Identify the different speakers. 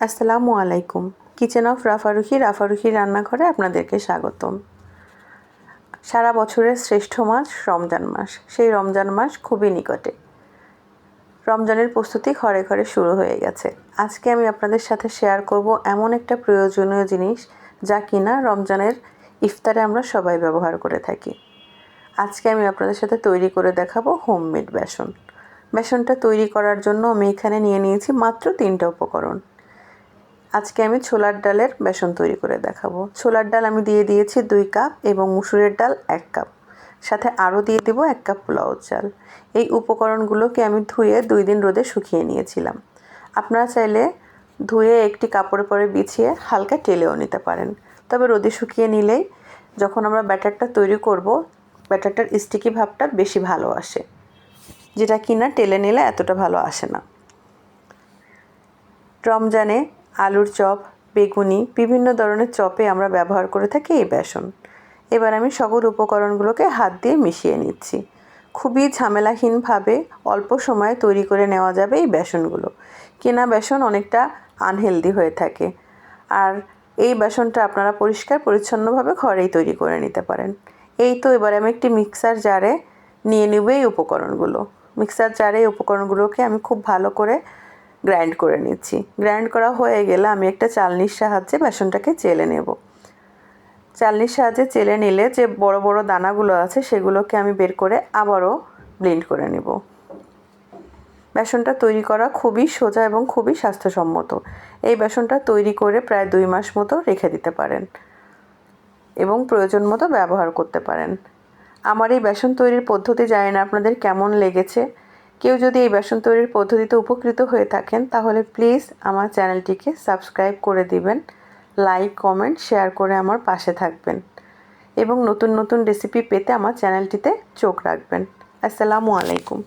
Speaker 1: আসসালামু আলাইকুম। Kitchen of রাফারুখি রাফারুহি রান্নাঘরে আপনাদেরকে স্বাগতম। সারা বছরের শ্রেষ্ঠ মাস রমজান মাস। সেই রমজান মাস খুবই নিকটে। রমজানের প্রস্তুতি ঘরে ঘরে শুরু হয়ে গেছে। আজকে আমি আপনাদের সাথে শেয়ার করব এমন একটা প্রয়োজনীয় জিনিস যা কিনা রমজানের ইফতারে আমরা সবাই ব্যবহার করে থাকি। আজকে আমি আপনাদের সাথে তৈরি করে দেখাবো হোমমেড বেসন। বেসনটা তৈরি করার জন্য আমি এখানে নিয়ে নিয়েছি মাত্র তিনটা উপকরণ। আজকে আমি ছোলার ডালের বেসন তৈরি করে দেখাবো। ছোলার ডাল আমি দিয়ে দিয়েছি দুই কাপ এবং মুসুরের ডাল এক কাপ। সাথে আরও দিয়ে দেবো এক কাপ পোলাও চাল। এই উপকরণগুলোকে আমি ধুয়ে দুই দিন রোদে শুকিয়ে নিয়েছিলাম। আপনারা চাইলে ধুয়ে একটি কাপড়ে পরে বিছিয়ে হালকা টেলেও নিতে পারেন। তবে রোদে শুকিয়ে নিলেই যখন আমরা ব্যাটারটা তৈরি করব, ব্যাটারটার স্টিকি ভাবটা বেশি ভালো আসে, যেটা কিনা টেলে নিলে এতটা ভালো আসে না। রমজানে আলুর চপ, বেগুনি, বিভিন্ন ধরনের চপে আমরা ব্যবহার করে থাকি এই বেসন। এবার আমি সকল উপকরণগুলোকে হাত দিয়ে মিশিয়ে নিচ্ছি। খুবই ঝামেলাহীনভাবে অল্প সময়ে তৈরি করে নেওয়া যাবে এই বেসনগুলো। কেনা বেসন অনেকটা আনহেলদি হয়ে থাকে। আর এই বেসনটা আপনারা পরিষ্কার পরিচ্ছন্নভাবে ঘরেই তৈরি করে নিতে পারেন। এই তো এবার আমি একটি মিক্সার জারে নিয়ে নেব এই উপকরণগুলো। মিক্সার জারে এই উপকরণগুলোকে আমি খুব ভালো করে গ্রাইন্ড করে নিচ্ছি। গ্রাইন্ড করা হয়ে গেলে আমি একটা চালনির সাহায্যে বেসনটাকে চেলে নেব। চালনির সাহায্যে চেলে নিলে যে বড় বড় দানাগুলো আছে সেগুলোকে আমি বের করে আবারও ব্লেন্ড করে নেব। বেসনটা তৈরি করা খুবই সোজা এবং খুবই স্বাস্থ্যসম্মত। এই বেসনটা তৈরি করে প্রায় দুই মাস মতো রেখে দিতে পারেন এবং প্রয়োজন মতো ব্যবহার করতে পারেন। আমার এই বেসন তৈরির পদ্ধতি জানি না আপনাদের কেমন লেগেছে? কেউ যদি এই বেসন তৈরির পদ্ধতিতে উপকৃত হয়ে থাকেন, তাহলে প্লিজ আমার চ্যানেলটিকে সাবস্ক্রাইব করে দিবেন, লাইক, কমেন্ট, শেয়ার করে আমার পাশে থাকবেন এবং নতুন নতুন রেসিপি পেতে আমার চ্যানেলটিতে চোখ রাখবেন। আসসালামু আলাইকুম।